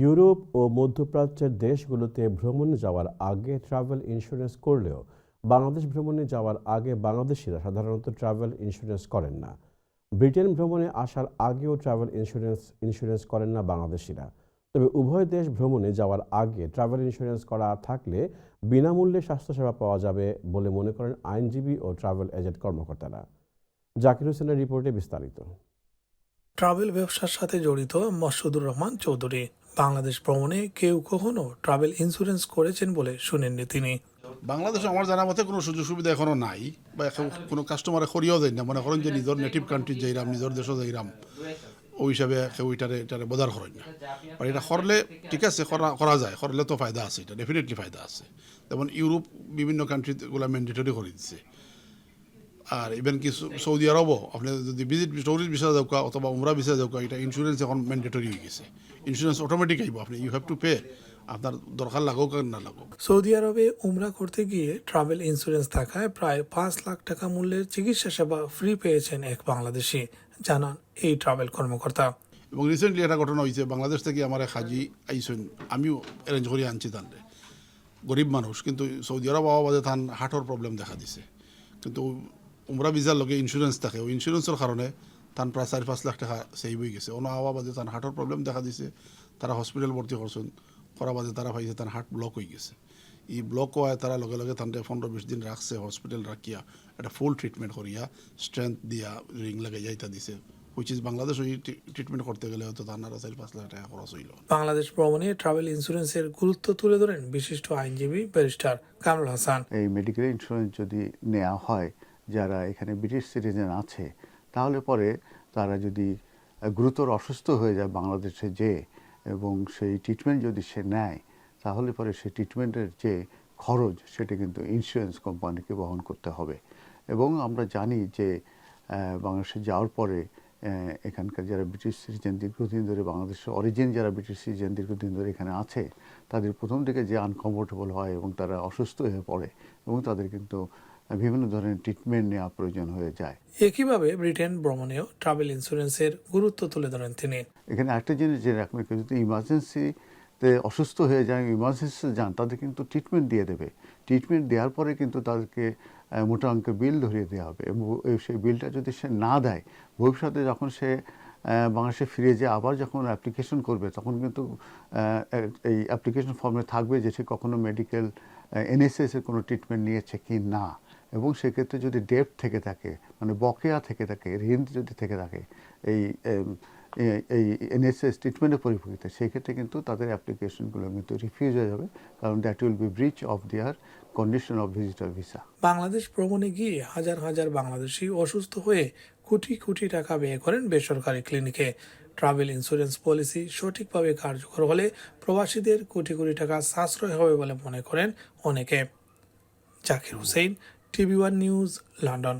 Europe ও মধ্যপ্রাচ্যের দেশগুলোতে ভ্রমণে যাওয়ার আগে ট্রাভেল ইন্স্যুরেন্স করলেও বাংলাদেশ ভ্রমণে যাওয়ার আগে বাংলাদেশিরা সাধারণত ট্রাভেল ইন্স্যুরেন্স করেন না। ব্রিটেন ভ্রমণে আসার আগেও ট্রাভেল ইন্স্যুরেন্স ইন্স্যুরেন্স করেন না বাংলাদেশিরা। তবে উভয় দেশ ভ্রমণে যাওয়ার আগে ট্রাভেল ইন্স্যুরেন্স করা থাকলে বিনামূল্যে স্বাস্থ্যসেবা পাওয়া যাবে বলে মনে করেন আইনজীবী ও ট্রাভেল এজেন্ট কর্মকর্তারা। জাকির হোসেনের রিপোর্টে বিস্তারিত। ট্রাভেল ব্যবসার সাথে জড়িত মসুদুর রহমান চৌধুরী। বাংলাদেশ ভ্রমণে কেউ কখনো ট্রাভেল ইন্স্যুরেন্স করেছেন বলে শুনেননি তিনি। বাংলাদেশে আমার জানা মতে কোনো সুযোগ সুবিধা এখনও নাই বা এখন কোনো কাস্টমারে করিও যায় না মনে করেন যে নিজের নেটিভ কান্ট্রি যাইরাম, নিজের দেশও যাইরাম, ওই হিসাবে কেউ এটারে এটারে বদার করেন না। আর এটা করলে ঠিক আছে, করা করা যায়, করলে তো ফায়দা আছে, এটা ডেফিনেটলি ফায়দা আছে। যেমন ইউরোপ বিভিন্ন কান্ট্রিগুলো ম্যান্ডেটরি করে দিচ্ছে আর ইভেন কি সৌদি আরবও আপনি যদি ভিজিট টুরিস্ট ভিসা যাওক অথবা উমরা ভিসা যাওক এটা ইন্স্যুরেন্স এখন ম্যান্ডেটরি হয়ে গেছে। ইন্স্যুরেন্স অটোমেটিক আইব আপনি ইউ হ্যাভ টু পে আপনার দরকার লাগুক আর না লাগুক। সৌদি আরবে উমরা করতে গিয়ে ট্রাভেল ইন্স্যুরেন্স থাকায় প্রায় পাঁচ লাখ টাকা মূল্যের চিকিৎসা সেবা ফ্রি পেয়েছেন এক বাংলাদেশি জানান এই ট্রাভেল কর্মকর্তা। এবং রিসেন্টলি একটা ঘটনা হয়েছে বাংলাদেশ থেকে আমার এক হাজি আইসেন আমিও অ্যারেঞ্জ করে আনছি তানরে। গরিব মানুষ কিন্তু সৌদি আরব আওয়া বাদে তান হার্টর প্রবলেম দেখা দিছে। কিন্তু উমরা ভিসার লগে ইন্স্যুরেন্স থাকে। ওই ইন্স্যুরেন্সের কারণে তান প্রায় চারি পাঁচ লাখ টাকা সেভ হয়ে গেছে। অন্য আওয়া বাদে তান হার্টর প্রবলেম দেখা দিছে। তারা হসপিটাল ভর্তি করছেন করা বাদে তারা ভাইছে তার হার্ট ব্লক হয়ে গেছে। এই ব্লক হওয়ায় তারা লগে লগে তান্তে পনেরো বিশ দিন রাখছে হসপিটাল রাখিয়া একটা ফুল ট্রিটমেন্ট করিয়া স্ট্রেংথ দিয়া রিং লাগে যাইতা দিছে। হুইচ ইজ বাংলাদেশ ওই ট্রিটমেন্ট করতে গেলে হয়তো তার চারি পাঁচ লাখ টাকা খরচ হইল বাংলাদেশ ভ্রমণে ট্রাভেল ইন্স্যুরেন্সের গুরুত্ব তুলে ধরেন বিশিষ্ট আইনজীবী ব্যারিস্টার কামরুল হাসান এই মেডিকেল ইন্স্যুরেন্স যদি নেওয়া হয় যারা এখানে ব্রিটিশ সিটিজেন আছে, তাহলে পরে তারা যদি গুরুতর অসুস্থ হয়ে যায় বাংলাদেশে যে এবং সেই ট্রিটমেন্ট যদি সে নেয়, তাহলে পরে সেই ট্রিটমেন্টের যে খরচ, সেটা কিন্তু ইন্স্যুরেন্স কোম্পানিকে বহন করতে হবে। এবং আমরা জানি যে বাংলাদেশে যাওয়ার পরে এখানকার যারা ব্রিটিশ সিটিজেন দীর্ঘদিন ধরে, বাংলাদেশের অরিজিন যারা ব্রিটিশ সিটিজেন দীর্ঘদিন ধরে এখানে আছে, তাদের প্রথম থেকে যে আনকমফোর্টেবল হয় এবং তারা অসুস্থ হয়ে পড়ে এবং তাদের কিন্তু বিভিন্ন ধরনের ট্রিটমেন্ট নেওয়া প্রয়োজন হয়ে যায়। একইভাবে ব্রিটেন ভ্রমণেও ট্রাভেল ইন্স্যুরেন্সের গুরুত্ব তুলে ধরেন তিনি। এখানে একটা জিনিস যে রাখবেন যদি ইমার্জেন্সিতে অসুস্থ হয়ে যায় ইমার্জেন্সিতে যান তাদের কিন্তু ট্রিটমেন্ট দিয়ে দেবে। ট্রিটমেন্ট দেওয়ার পরে কিন্তু তাদেরকে মোটা অঙ্কের বিল ধরিয়ে দেওয়া হবে এবং সেই বিলটা যদি সে না দেয় ভবিষ্যতে যখন সে বাংলাদেশে ফিরে যে আবার যখন অ্যাপ্লিকেশন করবে তখন কিন্তু এই অ্যাপ্লিকেশন ফর্মে থাকবে যে সে কখনো মেডিকেল এনএসএস এর কোনো ট্রিটমেন্ট নিয়েছে কি না। এবং সেক্ষেত্রে যদি ডেপ থেকে থাকে মানে বকেয়া থেকে থাকে ঋণ যদি থেকে থাকে, এই এই এনএসএস ট্রিটমেন্টের পরিপ্রেক্ষিতে, সেক্ষেত্রে কিন্তু তাদের অ্যাপ্লিকেশনগুলো কিন্তু রিফিউজ হয়ে যাবে, কারণ that will be breach of their condition of visitor visa Bangladesh ভ্রমণে গিয়ে হাজার হাজার বাংলাদেশি অসুস্থ হয়ে কোটি কোটি টাকা ব্যয় করেন বেসরকারি ক্লিনিকে ট্রাভেল ইন্স্যুরেন্স পলিসি সঠিকভাবে কার্যকর হলে প্রবাসীদের কোটি কোটি টাকা সাশ্রয় হবে বলে মনে করেন অনেকে। Zakir Hussain TV one news London